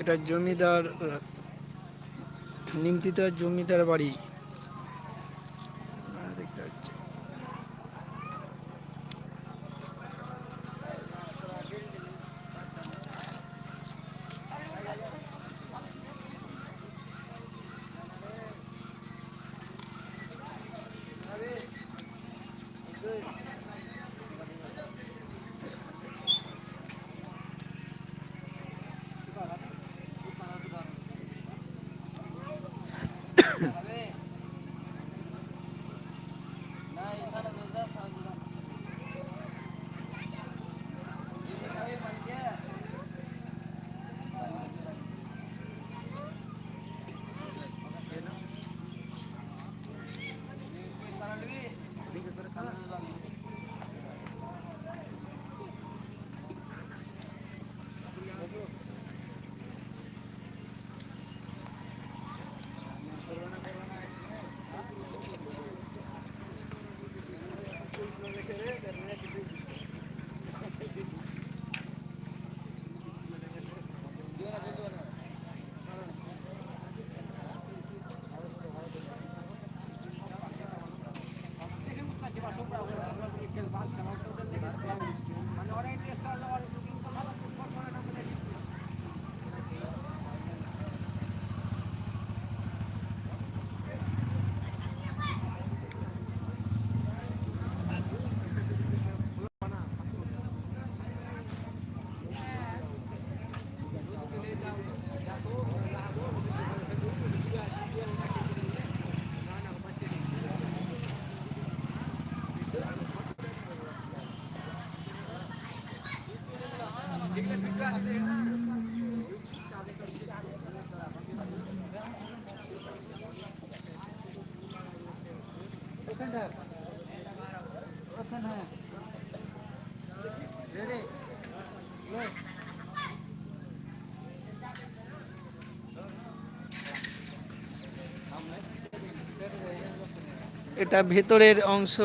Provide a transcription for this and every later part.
এটা জমিদার নিমতিতার জমিদার বাড়ি। এটা ভেতরের অংশ,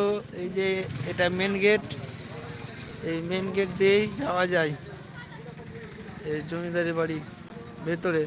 এই যে এটা মেন গেট এই মেন গেট দিয়েই যাওয়া যায়। এই জমিদারি বাড়ি ভেতরে।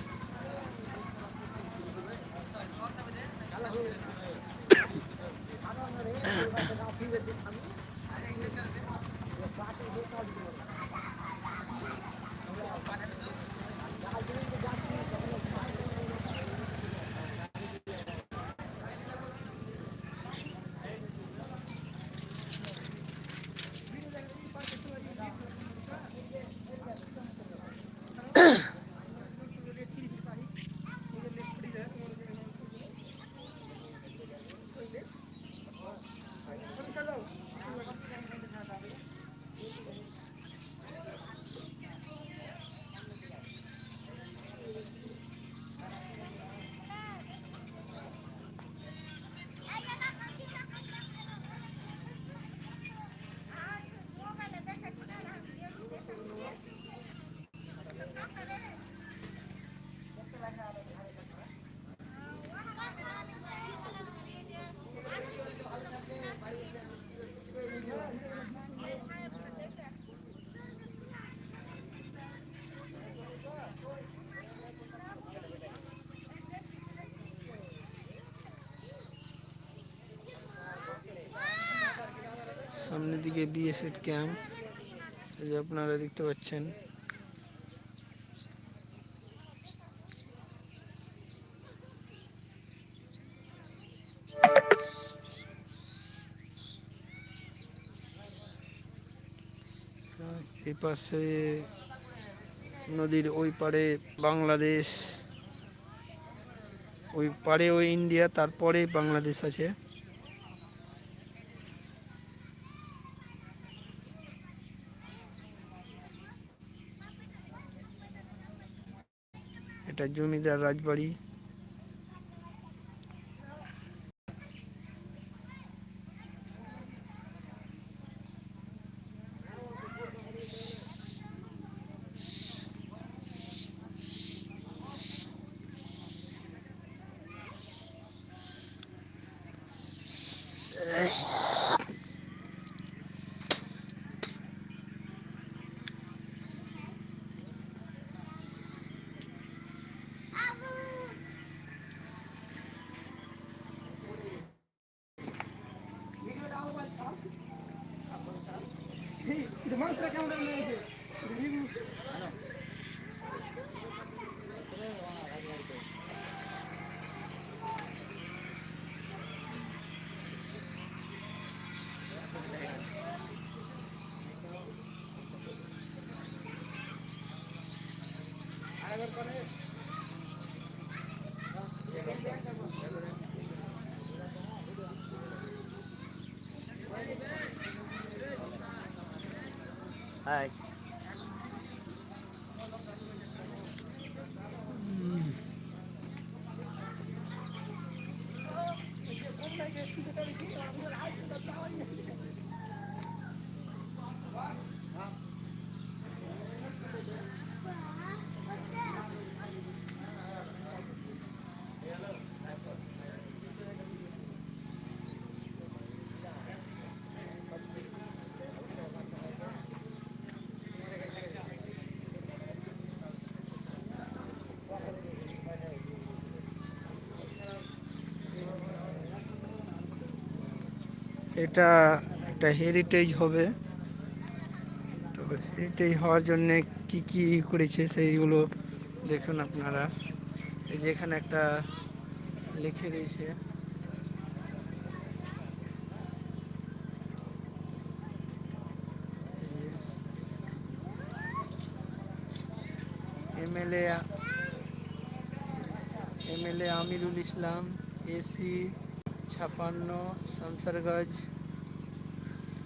সামনের দিকে বিএসএফ ক্যাম্প এই যে আপনারা দেখতে পাচ্ছেন। এই পাশে নদীর ওই পারে বাংলাদেশ, ওই পারে ওই ইন্ডিয়া তারপরে বাংলাদেশ আছে। জমিদার রাজবাড়ি তোমার কেমন Hi. এটা একটা হেরিটেজ হবে। তো হেরিটেজ হওয়ার জন্য কি কি করেছে সেইগুলো দেখুন আপনারা। এই যে এখানে একটা লিখে দিয়েছে। MLA MLA Amirul Islam, AC ছাপান্ন, শামসারগঞ্জ জমিদার হাউস মোড়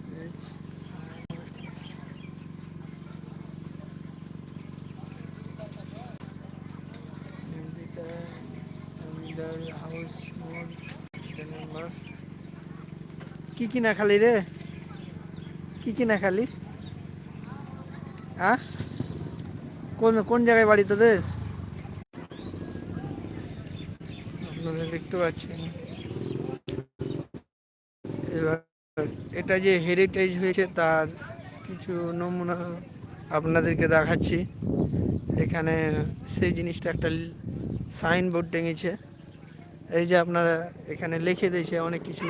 এটা নাম্বার কি কি না খালি রে? কি কি না খালি? আ কোন কোন জায়গায় বাড়ি তোদের? আপনারা দেখতে পাচ্ছেন এবার এটা যে হেরিটেজ হয়েছে তার কিছু নমুনা আপনাদেরকে দেখাচ্ছি। এখানে সেই জিনিসটা একটা সাইনবোর্ড টেঙেছে। এই যে আপনারা এখানে লিখে দিয়েছে অনেক কিছু।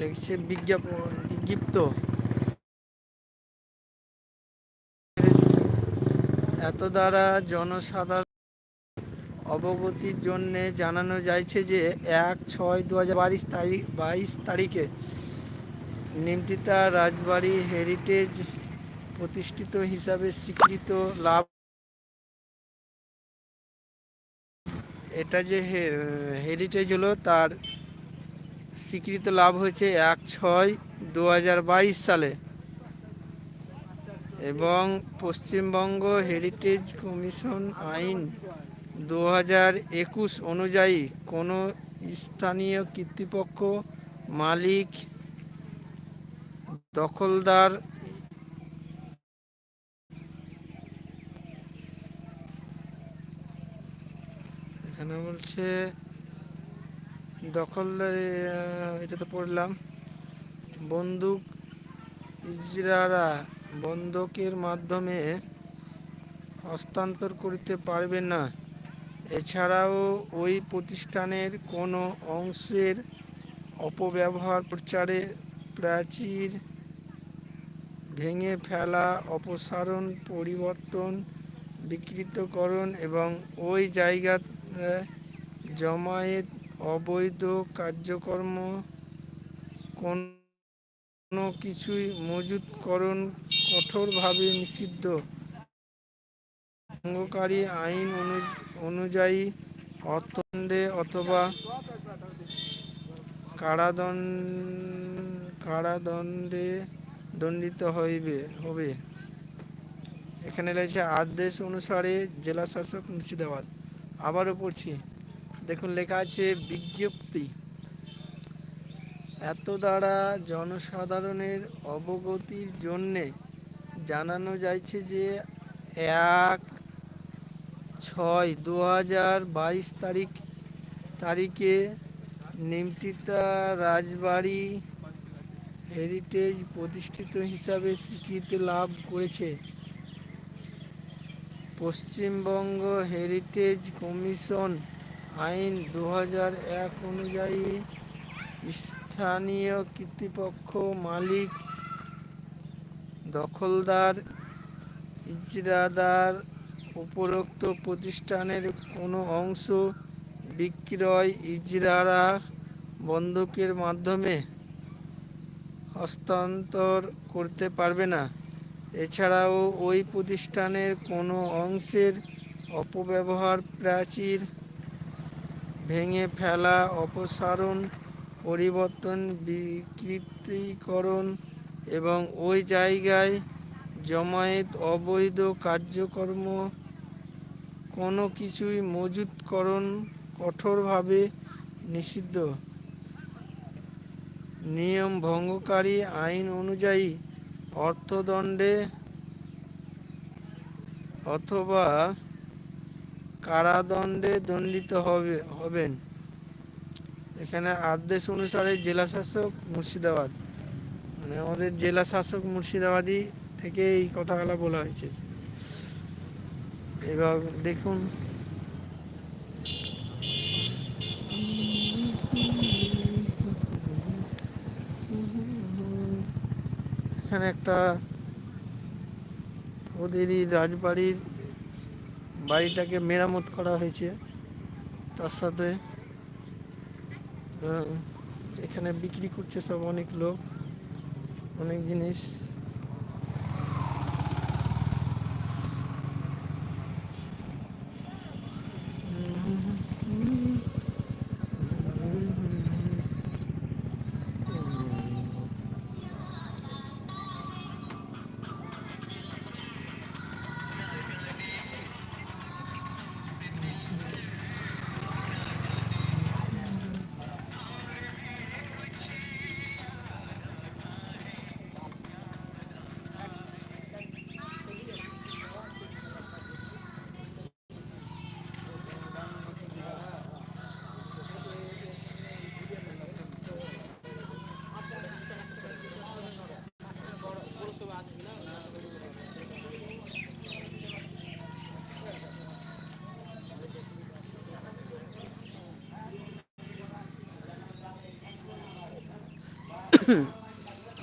লিখছে বিজ্ঞাপন, বিজ্ঞপ্ত। এত দ্বারা জনসাধারণ অবগতির জন্য জানানো যাচ্ছে যে এক ছয় দু হাজার বাইশ তারিখ, বাইশ তারিখে নিমতিতা রাজবাড়ি হেরিটেজ প্রতিষ্ঠিত হিসাবে স্বীকৃত লাভ এটা যে হেরিটেজ হলো তার স্বীকৃত লাভ হয়েছে এক ছয় দু সালে। এবং পশ্চিমবঙ্গ হেরিটেজ কমিশন আইন দু হাজার একুশ অনুযায়ী কোনো স্থানীয় কর্তৃপক্ষ, মালিক, দখলদার এখানে বলছে দখলদার এটা তো পড়লাম। বন্দুক ইজরারা বন্ধকের মাধ্যমে হস্তান্তর করতে পারবে না। এছাড়াও ওই প্রতিষ্ঠানের কোনো অংশের অপব্যবহার প্রচারে প্রাচীর ভেঙে ফেলা, অপসারণ, পরিবর্তন, বিকৃতকরণ এবং ওই জায়গা জমায়েত, অবৈধ কার্যকর্ম কোনো কিছুই মজুতকরণ কঠোরভাবে নিষিদ্ধ। ভঙ্গকারী আইন অনু- অনুযায়ী অর্থদণ্ডে অথবা কারাদণ্ড কারাদণ্ডে দণ্ডিত হইবে, হবে। এখানে রয়েছে আদেশ অনুসারে জেলা শাসক মুর্শিদাবাদ। আবারও পড়ছি। দেখুন, লেখা আছে, বিজ্ঞপ্তি। এত দ্বারা জনসাধারণের অবগতির জন্যে জানানো যাচ্ছে যে এক ছয় দু হাজার বাইশ তারিখ, তারিখে নিমতিতা রাজবাড়ি হেরিটেজ প্রতিষ্ঠিত হিসাবে স্বীকৃতি লাভ করেছে। পশ্চিমবঙ্গ হেরিটেজ কমিশন আইন দু এক অনুযায়ী স্থানীয় কর্তৃপক্ষ মালিক, দখলদার, ইজরাদার উপরোক্ত প্রতিষ্ঠানের কোনো অংশ বিক্রয় ইজরারা বন্ধকের মাধ্যমে হস্তান্তর করতে পারবে না। এছাড়াও ওই প্রতিষ্ঠানের কোনো অংশের অপব্যবহার প্রাচীর ভেঙে ফেলা, অপসারণ, পরিবর্তন, বিকৃতিকরণ এবং ওই জায়গায় জমায়েত অবৈধ কার্যকর্ম কোনো কিছুই মজুতকরণ কঠোরভাবে নিষিদ্ধ। নিয়ম ভঙ্গকারী আইন অনুযায়ী অর্থদণ্ডে অথবা কারাদণ্ডে দণ্ডিত হবে হবেন। এখানে আদেশ অনুসারে জেলা শাসক মুর্শিদাবাদ। মানে আমাদের জেলা শাসক মুর্শিদাবাদই থেকে এই কথাগুলো বলা হয়েছে। এবার দেখুন। এখানে একটা ওদেরই রাজবাড়ির বাড়িটাকে মেরামত করা হয়েছে। তার সাথে এখানে বিক্রি করছে সব অনেক লোক, অনেক জিনিস।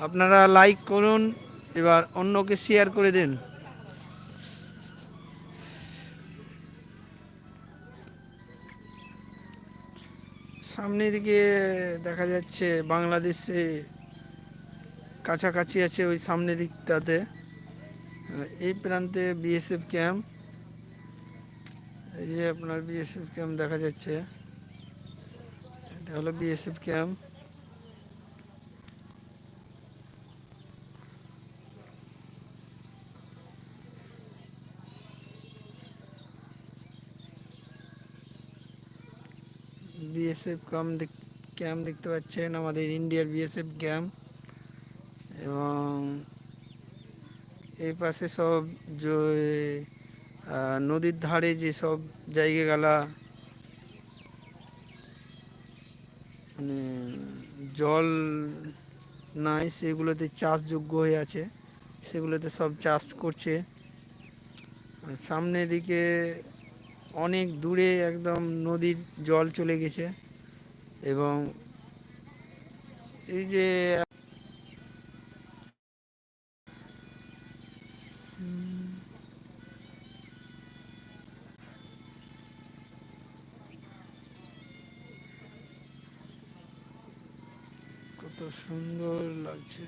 আপনারা লাইক করুন, এবার অন্যকে শেয়ার করে দিন। সামনে দিকে দেখা যাচ্ছে বাংলাদেশে কাছাকাছি আছে ওই সামনের দিকটাতে। এই প্রান্তে বিএসএফ ক্যাম্প এই যে আপনার বিএসএফ ক্যাম্প দেখা যাচ্ছে। এটা হলো BSF camp BSF camp camp দেখতে পাচ্ছেন, আমাদের ইন্ডিয়ার বিএসএফ ক্যাম্প এবং এই পাশে সব যে- নদীর ধারে যে সব জায়গাগুলা মানে জল নাই, সেগুলোতে চাষযোগ্য হয়ে আছে। সেগুলোতে সব চাষ করছে। আর সামনের দিকে অনেক দূরে একদম নদীর জল চলে গেছে। এবং এই যে কত সুন্দর লাগছে।